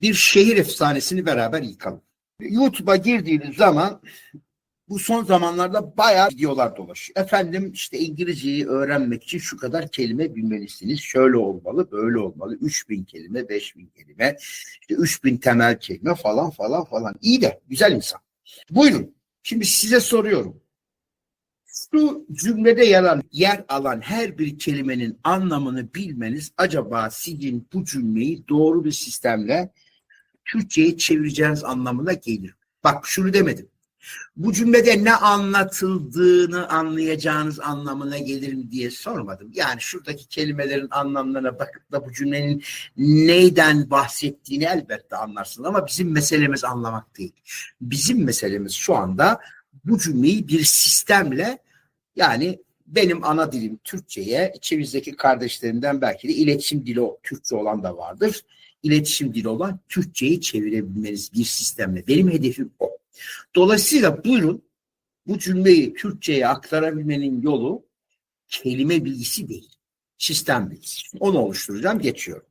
bir şehir efsanesini beraber yıkalım. YouTube'a girdiğiniz zaman bu son zamanlarda bayağı videolar dolaşıyor. Efendim işte İngilizceyi öğrenmek için şu kadar kelime bilmelisiniz. Şöyle olmalı, böyle olmalı. 3000 kelime, 5000 kelime, işte 3000 temel kelime falan falan falan. İyi de güzel insan. Buyurun. Şimdi size soruyorum. Şu cümlede yer alan, yer alan her bir kelimenin anlamını bilmeniz acaba sizin bu cümleyi doğru bir sistemle Türkçe'ye çevireceğiniz anlamına gelir. Bak şunu demedim. Bu cümlede ne anlatıldığını anlayacağınız anlamına gelir mi diye sormadım. Yani şuradaki kelimelerin anlamlarına bakıp da bu cümlenin neyden bahsettiğini elbette anlarsın ama bizim meselemiz anlamak değil. Bizim meselemiz şu anda bu cümleyi bir sistemle yani benim ana dilim Türkçe'ye içimizdeki kardeşlerimden belki de iletişim dili Türkçe olan da vardır. İletişim dili olan Türkçe'yi çevirebilmeniz bir sistemle. Benim hedefim o. Dolayısıyla buyurun bu cümleyi Türkçe'ye aktarabilmenin yolu kelime bilgisi değil. Sistem bilgisi. Onu oluşturacağım, geçiyorum.